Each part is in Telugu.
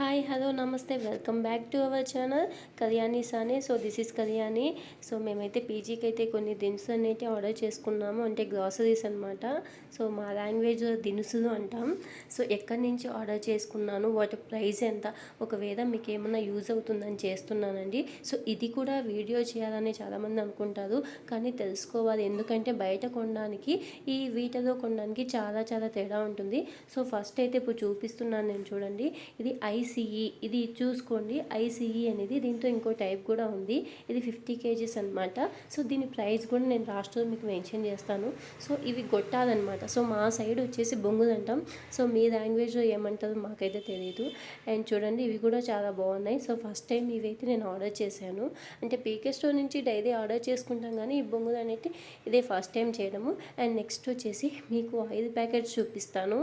హాయ్ హలో నమస్తే welcome back to our channel Kalyani Sane so this is Kalyani so మేమైతే పీజీకి అయితే కొన్ని దినుసులు అనేవి ఆర్డర్ చేసుకున్నాము. అంటే గ్రాసరీస్ అనమాట సో మా లాంగ్వేజ్ దినుసులు అంటాం. సో ఎక్కడి నుంచి ఆర్డర్ చేసుకున్నాను? వాటి ప్రైస్ ఎంత? ఒకవేళ మీకు ఏమైనా యూజ్ అవుతుందని చేస్తున్నానండి. సో ఇది కూడా వీడియో చేయాలని చాలామంది అనుకుంటారు. కానీ తెలుసుకోవాలి. ఎందుకంటే బయట కొనడానికి ఈ వీటిలో కొనడానికి చాలా చాలా తేడా ఉంటుంది. సో ఫస్ట్ అయితే ఇప్పుడు చూపిస్తున్నాను నేను చూడండి. ఇది ఐస్ ఐసీఈ ఇది చూసుకోండి. ఐసీఈ అనేది దీంతో ఇంకో టైప్ కూడా ఉంది. ఇది ఫిఫ్టీ కేజీస్ అనమాట సో దీని ప్రైస్ కూడా నేను లాస్ట్లో మీకు మెన్షన్ చేస్తాను. సో ఇవి గొట్టాలన్నమాట. సో మా సైడ్ వచ్చేసి బొంగులు అంటాం సో మీ లాంగ్వేజ్లో ఏమంటారో మాకైతే తెలియదు అండ్ చూడండి ఇవి కూడా చాలా బాగున్నాయి. సో ఫస్ట్ టైం ఇవైతే నేను ఆర్డర్ చేశాను. అంటే పీకే స్టోర్ నుంచి డైలీ ఆర్డర్ చేసుకుంటాం కానీ ఈ బొంగులు అనేది ఇదే ఫస్ట్ టైం చేయడము. అండ్ నెక్స్ట్ వచ్చేసి మీకు ఆయిల్ ప్యాకెట్స్ చూపిస్తాను.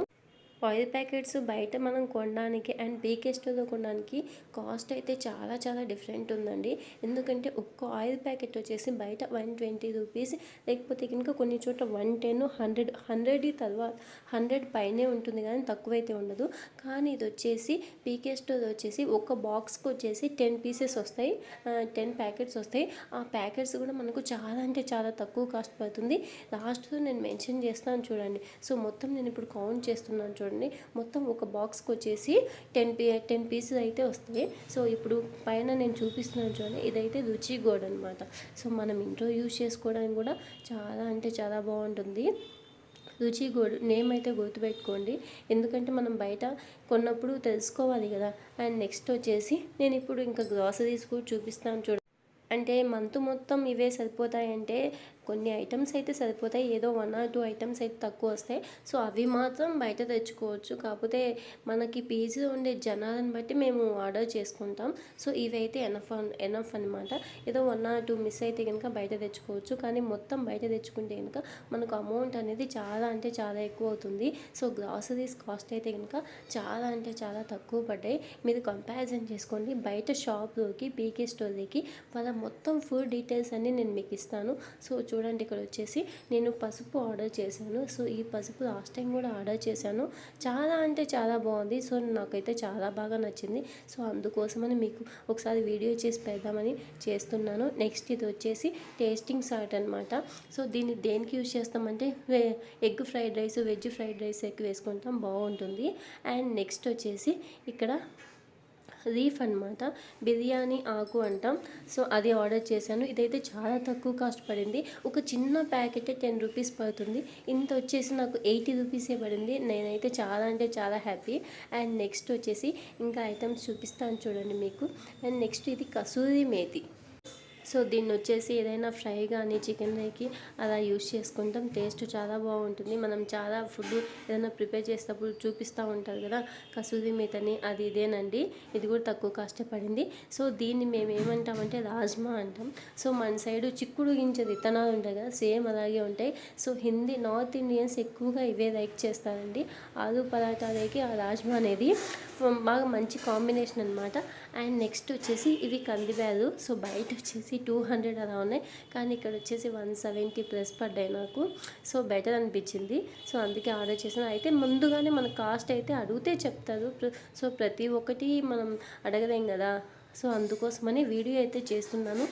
ఆయిల్ ప్యాకెట్స్ బయట మనం కొనడానికి అండ్ పీకే స్టోర్లో కొనడానికి కాస్ట్ అయితే చాలా చాలా డిఫరెంట్ ఉందండి. ఎందుకంటే ఒక్క ఆయిల్ ప్యాకెట్ వచ్చేసి బయట వన్ ట్వంటీ రూపీస్ లేకపోతే కనుక కొన్ని చోట్ల వన్ టెన్ హండ్రెడ్ హండ్రెడ్ తర్వాత హండ్రెడ్ పైనే ఉంటుంది కానీ తక్కువైతే ఉండదు. కానీ ఇది వచ్చేసి పీకే స్టోర్ వచ్చేసి ఒక బాక్స్కి వచ్చేసి టెన్ పీసెస్ వస్తాయి టెన్ ప్యాకెట్స్ వస్తాయి. ఆ ప్యాకెట్స్ కూడా మనకు చాలా అంటే చాలా తక్కువ కాస్ట్ పడుతుంది. లాస్ట్లో నేను మెన్షన్ చేస్తాను చూడండి. సో మొత్తం నేను ఇప్పుడు కౌంట్ చేస్తున్నాను చూడండి. మొత్తం ఒక బాక్స్కి వచ్చేసి టెన్ పీ టెన్ పీసెస్ అయితే వస్తాయి. సో ఇప్పుడు పైన నేను చూపిస్తున్నాను చూడండి. ఇదైతే రుచి గోడ్ అనమాట సో మనం ఇంట్లో యూజ్ చేసుకోవడానికి కూడా చాలా అంటే చాలా బాగుంటుంది. రుచి గోడు నేమ్ అయితే గుర్తుపెట్టుకోండి. ఎందుకంటే మనం బయట కొన్నప్పుడు తెలుసుకోవాలి కదా. అండ్ నెక్స్ట్ వచ్చేసి నేను ఇప్పుడు ఇంకా గ్రాసరీస్ కూడా చూపిస్తాను చూడండి. అంటే మంత్ మొత్తం ఇవే సరిపోతాయంటే కొన్ని ఐటమ్స్ అయితే సరిపోతాయి. ఏదో వన్ ఆర్ టూ ఐటమ్స్ అయితే తక్కువ వస్తాయి. సో అవి మాత్రం బయట తెచ్చుకోవచ్చు. కాకపోతే మనకి పీజీలో ఉండే జనాలను బట్టి మేము ఆర్డర్ చేసుకుంటాం. సో ఇవైతే ఎనఫ్ ఎనఫ్ అనమాట ఏదో వన్ ఆర్ టూ మిస్ అయితే కనుక బయట తెచ్చుకోవచ్చు. కానీ మొత్తం బయట తెచ్చుకుంటే కనుక మనకు అమౌంట్ అనేది చాలా అంటే చాలా ఎక్కువ అవుతుంది. సో గ్రాసరీస్ కాస్ట్ అయితే కనుక చాలా అంటే చాలా తక్కువ పడ్డాయి. మీరు కంపారిజన్ చేసుకోండి. బయట షాప్లోకి పీకే స్టోర్లోకి వాళ్ళ మొత్తం ఫుడ్ డీటెయిల్స్ అన్నీ నేను మీకు ఇస్తాను. సో చూ చూడండి ఇక్కడ వచ్చేసి నేను పసుపు ఆర్డర్ చేశాను. సో ఈ పసుపు లాస్ట్ టైం కూడా ఆర్డర్ చేశాను. చాలా అంటే చాలా బాగుంది. సో నాకైతే చాలా బాగా నచ్చింది. సో అందుకోసమని మీకు ఒకసారి వీడియో చేసి పెడదామని చేస్తున్నాను. నెక్స్ట్ ఇది వచ్చేసి టేస్టింగ్ సాల్ట్ అనమాట సో దీన్ని దేనికి యూజ్ చేస్తామంటే egg fried rice veg fried rice ఎక్కువ వేసుకుంటాం. బాగుంటుంది. అండ్ నెక్స్ట్ వచ్చేసి ఇక్కడ రీఫ్ అనమాట బిర్యానీ ఆకు అంటాం. సో అది ఆర్డర్ చేశాను. ఇదైతే చాలా తక్కువ కాస్ట్ పడింది. ఒక చిన్న ప్యాకెట్ టెన్ రూపీస్ పడుతుంది. ఇంత వచ్చేసి నాకు ఎయిటీ రూపీసే పడింది. నేనైతే చాలా అంటే చాలా హ్యాపీ. అండ్ నెక్స్ట్ వచ్చేసి ఇంకా ఐటమ్స్ చూపిస్తాను చూడండి మీకు. అండ్ నెక్స్ట్ ఇది కసూరి మేతి. సో దీన్ని వచ్చేసి ఏదైనా ఫ్రై కానీ చికెన్ ఫ్రైకి అలా యూస్ చేసుకుంటాం. టేస్ట్ చాలా బాగుంటుంది మనం చాలా ఫుడ్ ఏదైనా ప్రిపేర్ చేసేటప్పుడు చూపిస్తూ ఉంటారు కదా కసూరి మేతని అది ఇదేనండి. ఇది కూడా తక్కువ కష్టపడింది సో దీన్ని మేము ఏమంటామంటే రాజ్మా అంటాం. సో మన సైడు చిక్కుడు గింజ విత్తనాలు ఉంటాయి కదా సేమ్ అలాగే ఉంటాయి. సో హిందీ నార్త్ ఇండియన్స్ ఎక్కువగా ఇవే లైక్ చేస్తారండి. ఆలు పరాటాలకి ఆ రాజ్మా అనేది. బాగా మంచి కాంబినేషన్ అనమాట అండ్ నెక్స్ట్ వచ్చేసి ఇవి కందిబ్యాలు. సో బయట వచ్చేసి టూ హండ్రెడ్ అలా ఉన్నాయి. కానీ ఇక్కడ వచ్చేసి వన్ సెవెంటీ ప్లస్ పడ్డాయి నాకు. సో బెటర్ అనిపించింది. సో అందుకే ఆర్డర్ చేసాను అయితే ముందుగానే మన కాస్ట్ అయితే అడిగితే చెప్తారు. సో ప్రతి ఒక్కటి మనం అడగలేం కదా. సో అందుకోసమని వీడియో అయితే చేస్తున్నాను.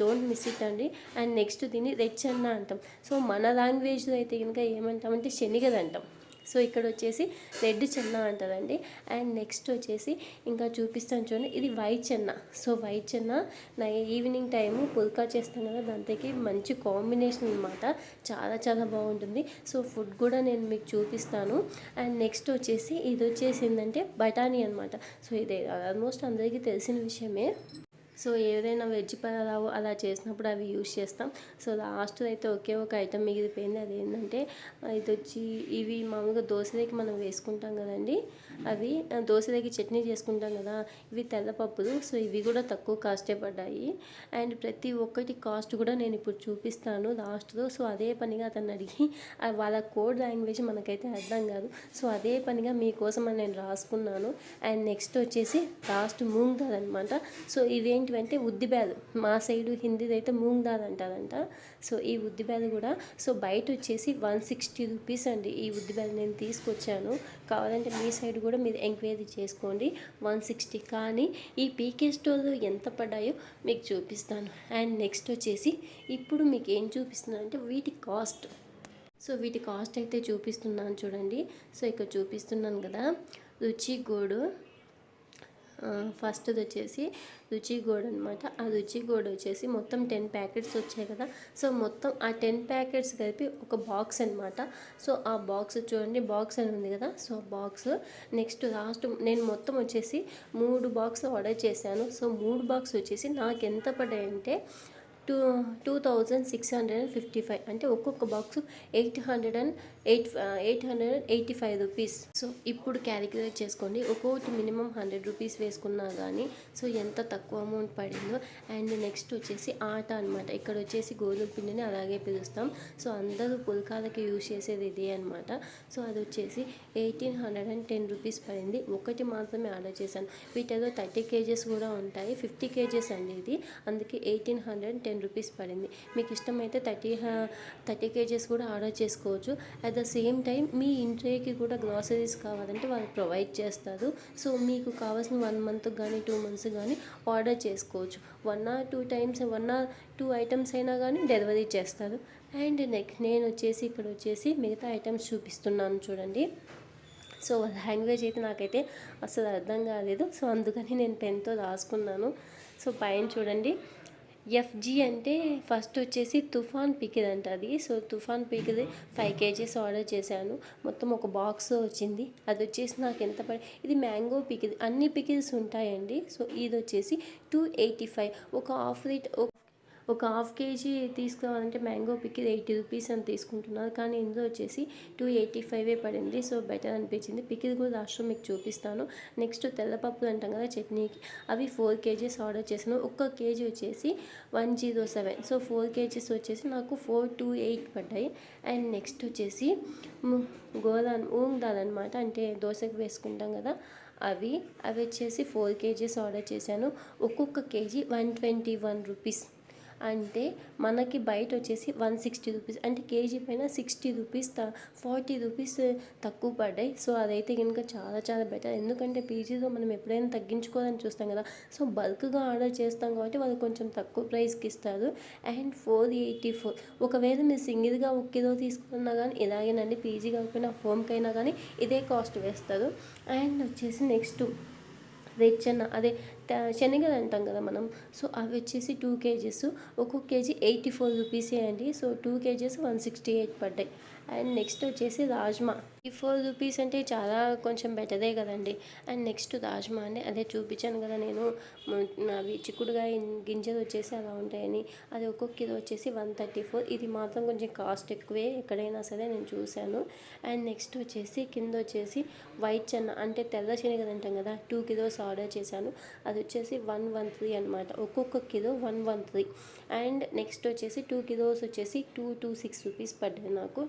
డోంట్ మిస్ ఇట్ అండి. అండ్ నెక్స్ట్ దీన్ని రెచ్చన్న అంటాం. సో మన లాంగ్వేజ్లో అయితే కనుక ఏమంటామంటే శనిగదంటాం అంటాం. సో ఇక్కడ వచ్చేసి రెడ్ చెన్న అంటారండి అండ్ నెక్స్ట్ వచ్చేసి ఇంకా చూపిస్తాను చూడండి. ఇది white chana. So white chana నా ఈవినింగ్ టైము పుల్కా చేస్తాను కదా దానికి మంచి కాంబినేషన్ అనమాట చాలా చాలా బాగుంటుంది. సో ఫుడ్ కూడా నేను మీకు చూపిస్తాను. అండ్ నెక్స్ట్ వచ్చేసి ఇది వచ్చేసి ఏంటంటే బఠానీ అనమాట సో ఇది ఆల్మోస్ట్ అందరికీ తెలిసిన విషయమే. సో ఏదైనా వెజ్ పలావ్ అలా చేసినప్పుడు అవి యూజ్ చేస్తాం. సో లాస్ట్ అయితే ఒకే ఒక ఐటమ్ మిగిలిపోయింది. అది ఏంటంటే ఇది వచ్చి ఇవి మామూలుగా దోశలోకి మనం వేసుకుంటాం కదండి. అవి దోశలోకి చట్నీ చేసుకుంటాం కదా ఇవి తెల్లపప్పులు సో ఇవి కూడా తక్కువ కాస్టే పడ్డాయి. అండ్ ప్రతి ఒక్కటి కాస్ట్ కూడా నేను ఇప్పుడు చూపిస్తాను లాస్ట్లో. సో అదే పనిగా అతను అడిగి వాళ్ళ కోడ్ లాంగ్వేజ్ మనకైతే అర్థం కాదు. సో అదే పనిగా మీకోసం అని నేను రాసుకున్నాను. అండ్ నెక్స్ట్ వచ్చేసి లాస్ట్ మూంగ్ దాల్ అనమాట సో ఇదేంటి ఇదేంటివంటే ఉద్దిబ్యాలు మా సైడు హిందీది అయితే మూంగ్ దాల్ అంటారంట. సో ఈ ఉద్దిబ్యాలు కూడా సో బయట వచ్చేసి వన్ సిక్స్టీ రూపీస్ అండి ఈ ఉద్దిబ్యాలు నేను తీసుకొచ్చాను. కావాలంటే మీ సైడ్ కూడా మీరు ఎంక్వైరీ చేసుకోండి. One sixty. కానీ ఈ పీకే స్టోర్లో ఎంత పడ్డాయో మీకు చూపిస్తాను. అండ్ నెక్స్ట్ వచ్చేసి ఇప్పుడు మీకు ఏం చూపిస్తున్నాను అంటే వీటి కాస్ట్. సో వీటి కాస్ట్ అయితే చూపిస్తున్నాను చూడండి. సో ఇక్కడ చూపిస్తున్నాను కదా. రుచి గోడు. ఫస్ట్ది వచ్చేసి రుచి గోడ్ అనమాట ఆ రుచి గోడ్ వచ్చేసి మొత్తం టెన్ ప్యాకెట్స్ వచ్చాయి కదా. సో మొత్తం ఆ టెన్ ప్యాకెట్స్ కలిపి ఒక బాక్స్ అనమాట సో ఆ బాక్స్ చూడండి బాక్స్ అని ఉంది కదా. సో బాక్స్ నెక్స్ట్ లాస్ట్ నేను మొత్తం వచ్చేసి మూడు బాక్స్ ఆర్డర్ చేశాను. సో మూడు బాక్స్ వచ్చేసి నాకు ఎంత పడ్డాయంటే two two thousand six hundred and fifty five. అంటే ఒక్కొక్క box eight hundred and eight eight hundred and eighty five rupees. So ఇప్పుడు క్యాలిక్యులేట్ చేసుకోండి. ఒక్కొక్కటి మినిమం హండ్రెడ్ రూపీస్ వేసుకున్నా కానీ సో ఎంత తక్కువ అమౌంట్ పడిందో. అండ్ నెక్స్ట్ వచ్చేసి ఆట అనమాట ఇక్కడ వచ్చేసి గోధుమ పిండిని అలాగే పిలుస్తాం. సో అందరూ పుల్కాలకి యూజ్ చేసేది ఇదే అనమాట సో అది వచ్చేసి eighteen hundred and ten rupees పడింది. ఒకటి మాత్రమే ఆర్డర్ చేశాను. వీటిలో థర్టీ కేజెస్ కూడా ఉంటాయి. ఫిఫ్టీ కేజెస్ అండి ఇది. అందుకే ఎయిటీన్ హండ్రెడ్ టెన్ రూపీస్ పడింది. మీకు ఇష్టమైతే థర్టీ థర్టీ కేజెస్ కూడా ఆర్డర్ చేసుకోవచ్చు. అట్ ద సేమ్ టైం మీ ఇంట్లోకి కూడా గ్రాసరీస్ కావాలంటే వాళ్ళు ప్రొవైడ్ చేస్తారు. సో మీకు కావాల్సిన వన్ మంత్ కానీ టూ మంత్స్ కానీ ఆర్డర్ చేసుకోవచ్చు. One or two times one or two items అయినా కానీ డెలివరీ చేస్తారు. అండ్ నెక్స్ట్ నేను వచ్చేసి ఇక్కడ వచ్చేసి మిగతా ఐటమ్స్ చూపిస్తున్నాను చూడండి. సో లాంగ్వేజ్ అయితే నాకైతే అసలు అర్థం కాలేదు. సో అందుకని నేను పెన్తో రాసుకున్నాను. సో పైన చూడండి. ఎఫ్జి అంటే ఫస్ట్ వచ్చేసి తుఫాన్ పికిల్ అంట అది. సో తుఫాన్ పికిల్ ఫైవ్ కేజీస్ ఆర్డర్ చేశాను. మొత్తం ఒక బాక్స్ వచ్చింది. అది వచ్చేసి నాకు ఎంత పడి ఇది మ్యాంగో పికిల్ అన్ని పికిల్స్ ఉంటాయండి. సో ఇది వచ్చేసి టూ ఎయిటీ ఫైవ్ ఒక హాఫ్ లీటర్ ఒక హాఫ్ కేజీ తీసుకోవాలంటే మ్యాంగో పిక్కి ఎయిటీ రూపీస్ అని తీసుకుంటున్నారు. కానీ ఇందులో వచ్చేసి టూ ఎయిటీ ఫైవే పడింది. సో బెటర్ అనిపించింది. పికిల్ కూడా లాస్ట్లో మీకు చూపిస్తాను. నెక్స్ట్ తెల్లపప్పులు అంటాం కదా చట్నీకి. అవి ఫోర్ కేజీస్ ఆర్డర్ చేశాను. ఒక్క కేజీ వచ్చేసి one zero seven so four KGs వచ్చేసి నాకు ఫోర్ టూ ఎయిట్ పడ్డాయి. అండ్ నెక్స్ట్ వచ్చేసి గోదాన్ మూంగ్ దాల్ అనమాట అంటే దోశకు వేసుకుంటాం కదా అవి. అవి వచ్చేసి ఫోర్ కేజీస్ ఆర్డర్ చేశాను. ఒక్కొక్క kg one twenty one rupees అంటే మనకి బయట వచ్చేసి వన్ సిక్స్టీ రూపీస్ అంటే కేజీ పైన సిక్స్టీ రూపీస్ త ఫార్టీ రూపీస్ తక్కువ పడ్డాయి. సో అదైతే కనుక చాలా చాలా బెటర్ ఎందుకంటే పీజీలో మనం ఎప్పుడైనా తగ్గించుకోవాలని చూస్తాం కదా. సో బల్క్గా ఆర్డర్ చేస్తాం కాబట్టి వాళ్ళు కొంచెం తక్కువ ప్రైస్కి ఇస్తారు. And four eighty four. ఒకవేళ మీరు సింగిల్గా ఒక కిలో తీసుకున్నా కానీ ఇలాగేనండి పీజీ కాకపోయినా హోమ్కైనా కానీ ఇదే కాస్ట్ వేస్తారు. అండ్ వచ్చేసి నెక్స్ట్ రెడ్ చెన్న అదే శనగలు అంటాం కదా మనం. సో అవి వచ్చేసి టూ కేజీస్. ఒక్కొక్క కేజీ ఎయిటీ ఫోర్ రూపీసే అండి. So two kgs one sixty eight పడ్డాయి. అండ్ నెక్స్ట్ వచ్చేసి రాజ్మా. ఈ ఫోర్ రూపీస్ అంటే చాలా కొంచెం బెటరే కదండి. అండ్ నెక్స్ట్ రాజ్మా అని అదే చూపించాను కదా నేను. అవి చిక్కుడుగా గింజలు వచ్చేసి అలా ఉంటాయని. అది ఒక్కొక్క కిలో వచ్చేసి వన్ థర్టీ ఫోర్. ఇది మాత్రం కొంచెం కాస్ట్ ఎక్కువే ఎక్కడైనా సరే నేను చూశాను. అండ్ నెక్స్ట్ వచ్చేసి కింద వచ్చేసి వైట్ చెన్న అంటే తెల్ల శనగలు అంటాం కదా. టూ కిలోస్ ఆర్డర్ చేశాను. అది వచ్చేసి వన్ వన్ త్రీ అనమాట ఒక్కొక్క kilo one one three. And next వచ్చేసి టూ కిలోస్ వచ్చేసి టూ టూ సిక్స్ రూపీస్ పడ్డాయి నాకు.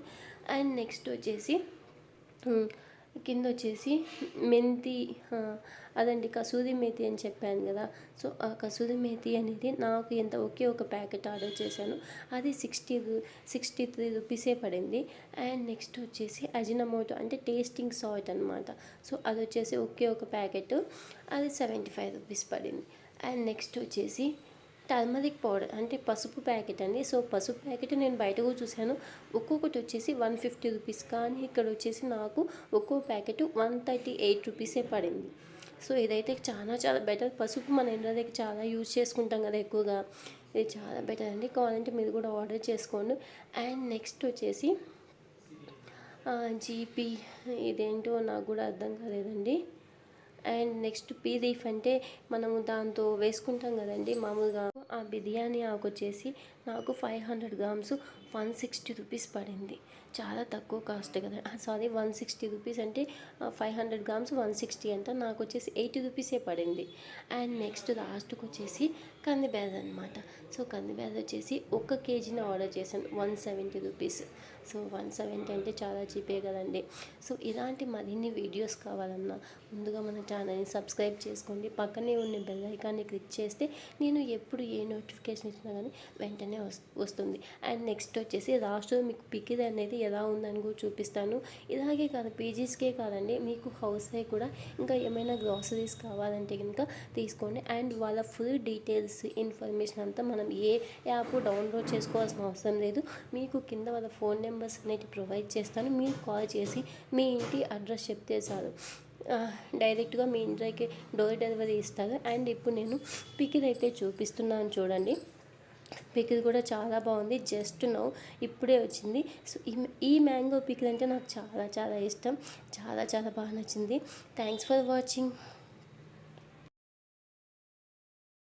అండ్ నెక్స్ట్ వచ్చేసి కింద వచ్చేసి మెంతి అదండి కసూది మేతి అని చెప్పాను కదా. సో ఆ కసూది మేతి అనేది నాకు ఎంత ఒకే ఒక ప్యాకెట్ ఆర్డర్ చేశాను. అది సిక్స్టీ సిక్స్టీ త్రీ రూపీసే పడింది. అండ్ నెక్స్ట్ వచ్చేసి అజినమోటో అంటే టేస్టింగ్ సాల్ట్ అనమాట సో అది వచ్చేసి ఒకే ఒక ప్యాకెట్. అది సెవెంటీ ఫైవ్ రూపీస్ పడింది. అండ్ నెక్స్ట్ వచ్చేసి టర్మరిక్ పౌడర్ అంటే పసుపు ప్యాకెట్ అండి. సో పసుపు ప్యాకెట్ నేను బయట కూడా చూశాను. ఒక్కొక్కటి వచ్చేసి వన్ ఫిఫ్టీ రూపీస్. కానీ ఇక్కడ వచ్చేసి నాకు ఒక్కో ప్యాకెట్ వన్ థర్టీ ఎయిట్ రూపీసే పడింది. సో ఇదైతే చాలా చాలా బెటర్. పసుపు మన ఇంట్లో దగ్గర చాలా యూజ్ చేసుకుంటాం కదా ఎక్కువగా. ఇది చాలా బెటర్ అండి. కావాలంటే మీరు కూడా ఆర్డర్ చేసుకోండి. అండ్ నెక్స్ట్ వచ్చేసి జీపీ ఇదేంటో నాకు కూడా అర్థం కాలేదండి. నెక్స్ట్ పీ లీఫ్ అంటే మనము దాంతో వేసుకుంటాం కదండి మామూలుగా. ఆ బిర్యానీ ఆకు వచ్చేసి నాకు five hundred grams. One sixty rupees పడింది. చాలా తక్కువ కాస్ట్ కదా. సారీ వన్ సిక్స్టీ రూపీస్ అంటే five hundred grams one sixty అంట. నాకు వచ్చేసి ఎయిటీ రూపీసే పడింది. అండ్ నెక్స్ట్ లాస్ట్కి వచ్చేసి కందిబ్యాగ్ అనమాట సో కందిబ్యాగ్ వచ్చేసి ఒక కేజీని ఆర్డర్ చేశాను. One seventy rupees. So one seventy అంటే చాలా చీపే కదండి. సో ఇలాంటి మరిన్ని వీడియోస్ కావాలన్నా ముందుగా మన ఛానల్ని సబ్స్క్రైబ్ చేసుకోండి. పక్కనే ఉన్న బెల్ ఐకాన్ని క్లిక్ చేస్తే నేను ఎప్పుడు ఏ నోటిఫికేషన్ ఇచ్చినా కానీ వెంటనే వస్తుంది. అండ్ నెక్స్ట్ వచ్చేసి లాస్ట్ మీకు పికిల్ అనేది ఎలా ఉందని కూడా చూపిస్తాను. ఇలాగే కాదు పీజీస్కే కాదండి మీకు హౌస్లో కూడా. ఇంకా ఏమైనా గ్రాసరీస్ కావాలంటే కనుక తీసుకోండి. అండ్ వాళ్ళ ఫుల్ డీటెయిల్స్ ఇన్ఫర్మేషన్ అంతా మనం ఏ యాప్ డౌన్లోడ్ చేసుకోవాల్సిన అవసరం లేదు. మీకు కింద వాళ్ళ ఫోన్ నెంబర్స్ అనేవి ప్రొవైడ్ చేస్తాను. మీరు కాల్ చేసి మీ ఇంటి అడ్రస్ చెప్తే చాలు. డైరెక్ట్గా మీ ఇంటికి డోర్ డెలివరీ ఇస్తారు. అండ్ ఇప్పుడు నేను పికిల్ అయితే చూపిస్తున్నాను చూడండి. పికిల్ కూడా చాలా బాగుంది. జస్ట్ నౌ ఇప్పుడే వచ్చింది. సో ఈ ఈ మ్యాంగో పిక్ అంటే నాకు చాలా చాలా ఇష్టం. చాలా చాలా బాగా నచ్చింది. Thanks for watching.